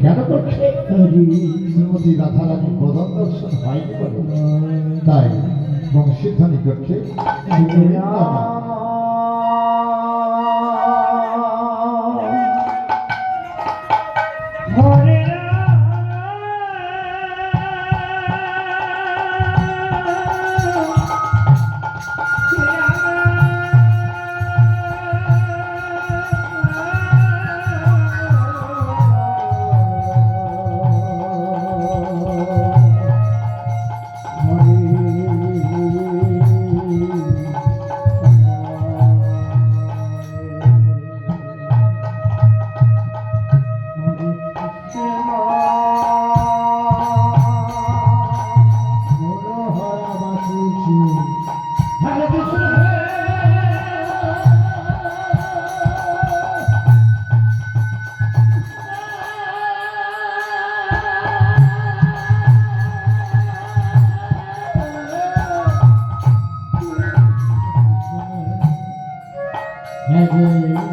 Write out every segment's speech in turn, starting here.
কেন করছে? শ্রীমতী রাধারানী প্রধান দর্শন হয়নি তাই বংশীধ্বনি করছে heaven.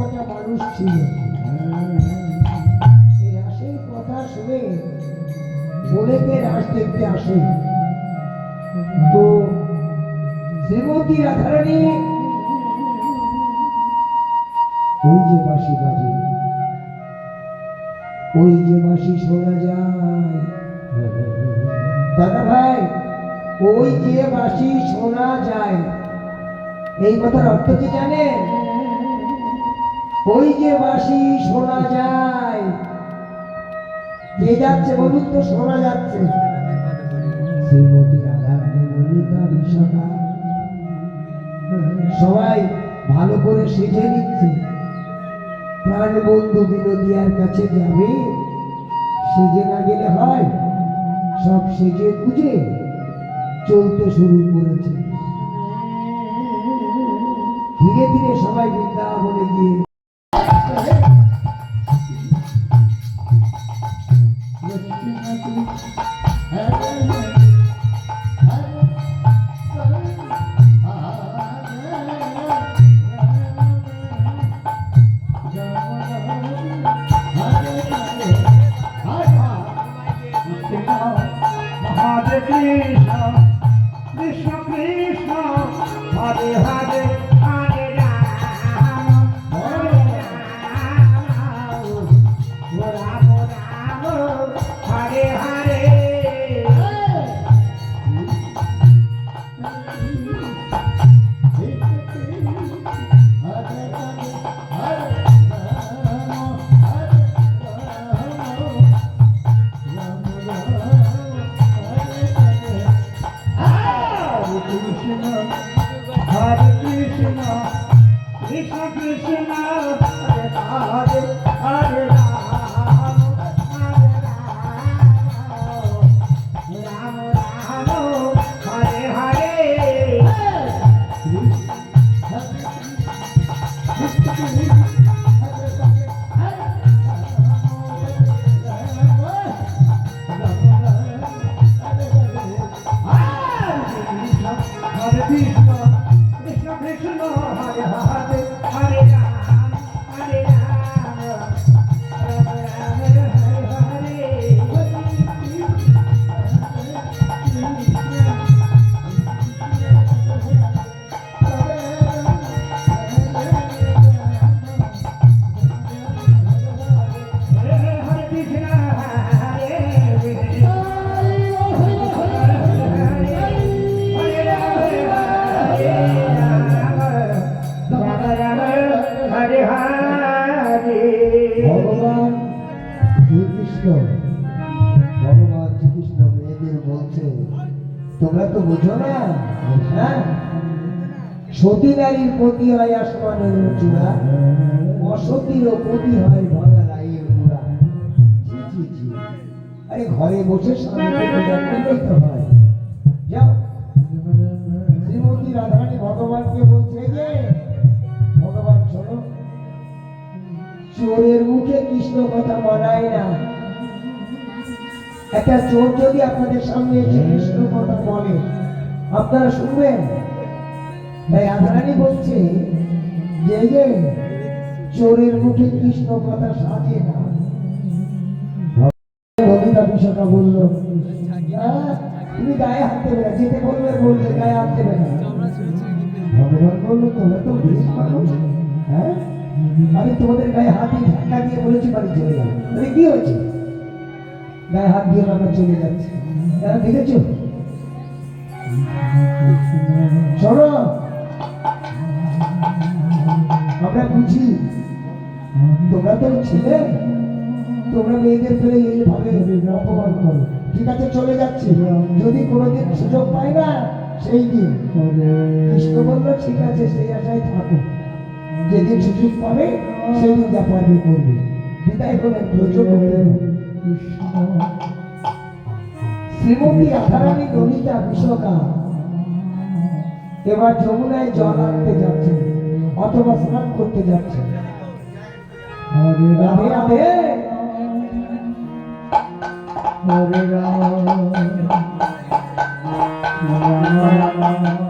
কটা মানুষ ছিল? রাসের কথা শুনে অনেকে রাস দেখতে আসে। তো শ্রীমতী রাধারানী, ওই যে বাসি বাজে, ওই যে বাসি শোনা যায়। দাদা ভাই, ওই যে বাসি শোনা যায়। এই কথার অর্থ কি জানেন? ওই যে বাসি শোনা যায়। কে যাচ্ছে বলুন তো? শোনা যাচ্ছে। সবাই ভালো করে সেজে নিচ্ছে। প্রাণ বন্ধু বিনোদিয়ার কাছে যাবে। সেজে না গেলে হয়, সব সেজে খুঁজে চলতে শুরু করেছে। ধীরে ধীরে সবাই বৃন্দাবনে গিয়ে হরে কৃষ্ণ But I ভগবান শ্রীকৃষ্ণ মেয়েদের বলছে, তোমরা তো বুঝো না? হ্যাঁ। সতী নারীর প্রতি হয় আসমানের চূড়া অসতীরও প্রতি হয় ভরা রায়ের জি আরে ঘরে বসে স্বামীকে তো হয়? যাও। শ্রীমতী রাধারানী ভগবানকে বলছে যে, ভগবান শোনো চোরের কৃষ্ণ কথা মানায় না। একটা চোর যদি আপনাদের সামনে এসে কৃষ্ণ কথা বলে আপনারা শুনবেন? তাই রাধারানী বলছে যে যে চোরের মুখে কৃষ্ণ কথা সাজে না। ললিতা বিশাখা বলল তুমি গায়ে হাত দেবে না যেতে বলবে বলবে গায়ে হাত দেবে না। ভগবান বলল তোমরা তো বেশ মানুষ হ্যাঁ? আমি তোমাদের গায়ে হাত দিয়ে ধাক্কা দিয়ে বলেছি, বাড়ি চলে যাব মানে কি হয়েছে? গায়ে হাত দিয়ে আমরা চলে যাচ্ছি। তারা দেখেছ? আমরা বুঝি। তোমরা তো ছিলে। তোমরা মেয়েদের ফেলে এইভাবে অপমান করো। ঠিক আছে, চলে যাচ্ছে। যদি কোনোদিন সুযোগ পাই না, সেই দিন। কৃষ্ণ বলল, ঠিক আছে, সেই আশায় থাকো। যেদিন সুযোগ পাবে সেদিন যা পারবে করবে। বিদায় ধৈর্য করবেন শ্রীমতী রাধারানী ললিতা বিশ্বকা এবার যমুনায় জল আনতে যাচ্ছে অথবা স্নান করতে যাচ্ছে। রাধে রাধে। হরে রাম রাম।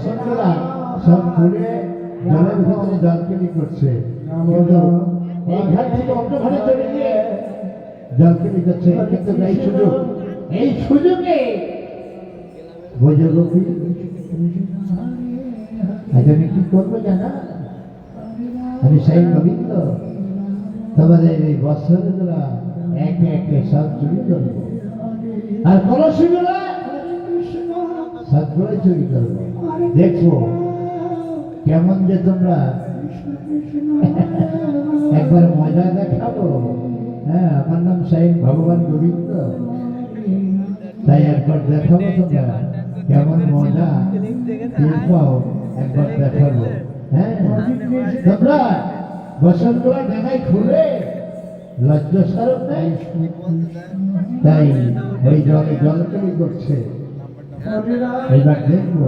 বসন্তরা সব ঘুরে জলের ভিতরে জলকেলি করছে। এই ঘাট থেকে অন্য ঘরে চলে গিয়ে জলকেলি করছে। কিন্তু এই সুযোগ। এই সুযোগে বোঝো গোপী আজ আমি কি করব জানা? আমি সেই গোবিন্দ। তোমাদের এই বৎসরগুলা একে একে সব চুরি করব। আর কলসিগুলা সবগুলো চুরি করব। দেখব কেমন যে তোমরা একবার মজা দেখাবো। হ্যাঁ আমার নাম সাহেব ভগবান গোবিন্দ। তাই একবার দেখাবো তোমরা কেমন মজা পাও, একবার দেখাবো। হ্যাঁ তোমরা বসন্তরা ডাঙায় খুলে লজ্জ স্বরূপ নেই? তাই ওই জলে জলকলি করছে এবার দেখব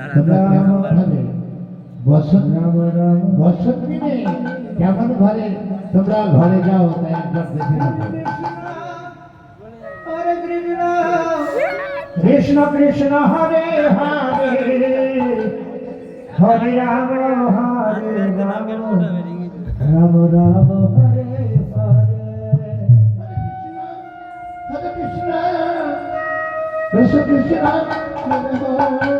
রাম ঘরে বসন্ত বসন্ত দিনে, কেমন ঘরে? তোমরা ঘরে যাও কৃষ্ণ কৃষ্ণ, হরে হরে। হরে রাম হরে রাম। রাম রাম, হরে হরে। কৃষ্ণ। কৃষ্ণ কৃষ্ণ।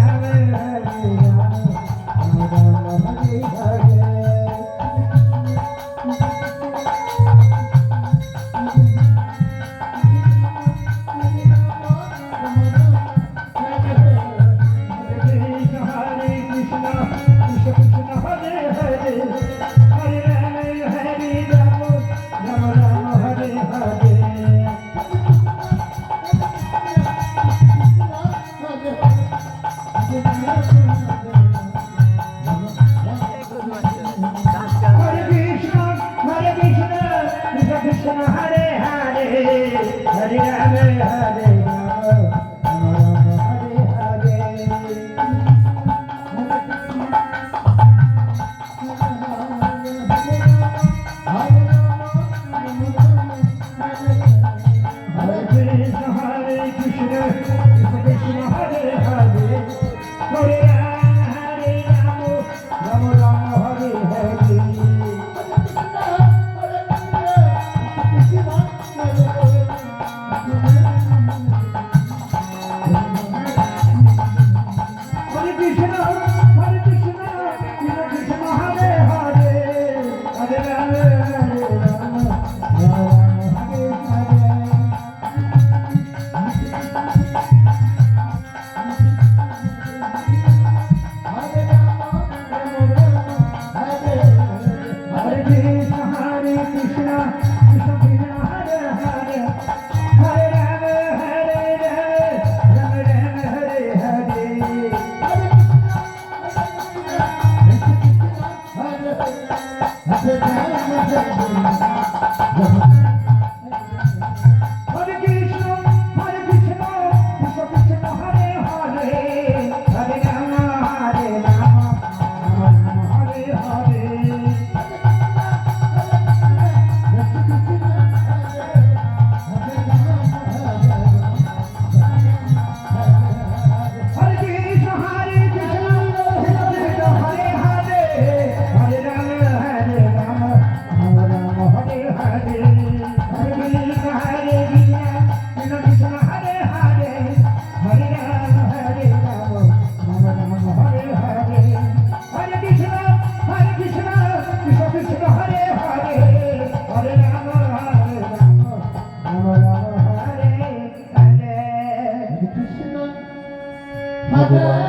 ভগবান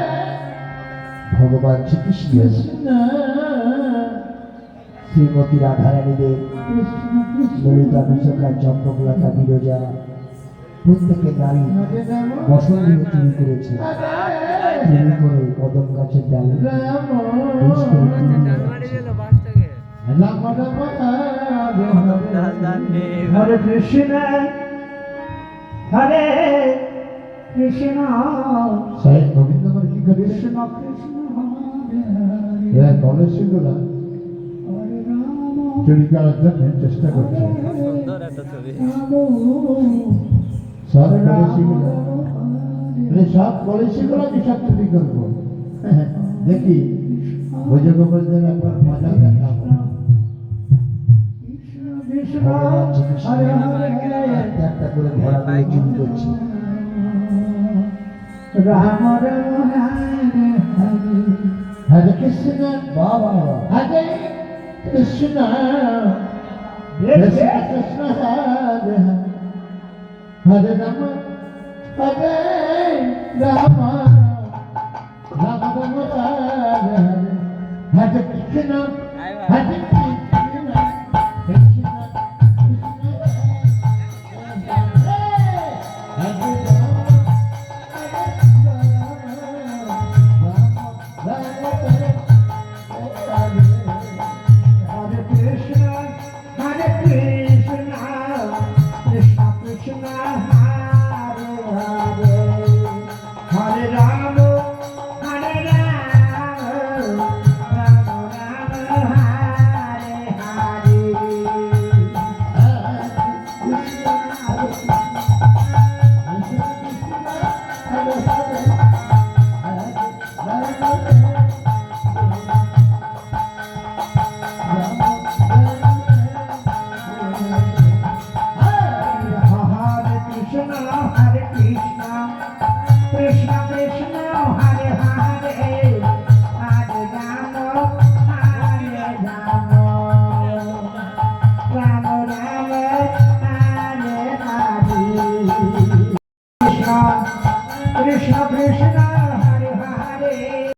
ভগবান শ্রীকৃষ্ণ শ্রীমতী রাধারানীদের ললিতা বিশোকা চম্পকলতা প্রত্যেকে নারী বসন্তগুলো তিনি করেছে। তিনি করে কদম গাছের ডাল হরে কৃষ্ণ, হরে চেষ্টা করছে। মানে সব কলেজ ছিল সব কলেজ দেখি। ভোজক গোপালদের মজা দেখাবো একটা করে ঘোড়া নিয়ে করছি। రామ హరే కృష్ణ బాబా హరే కృష్ణ కృష్ణ కృష్ణ హరే హరే రామ హరే రామ రామ రామ హరే హరే కృష్ణ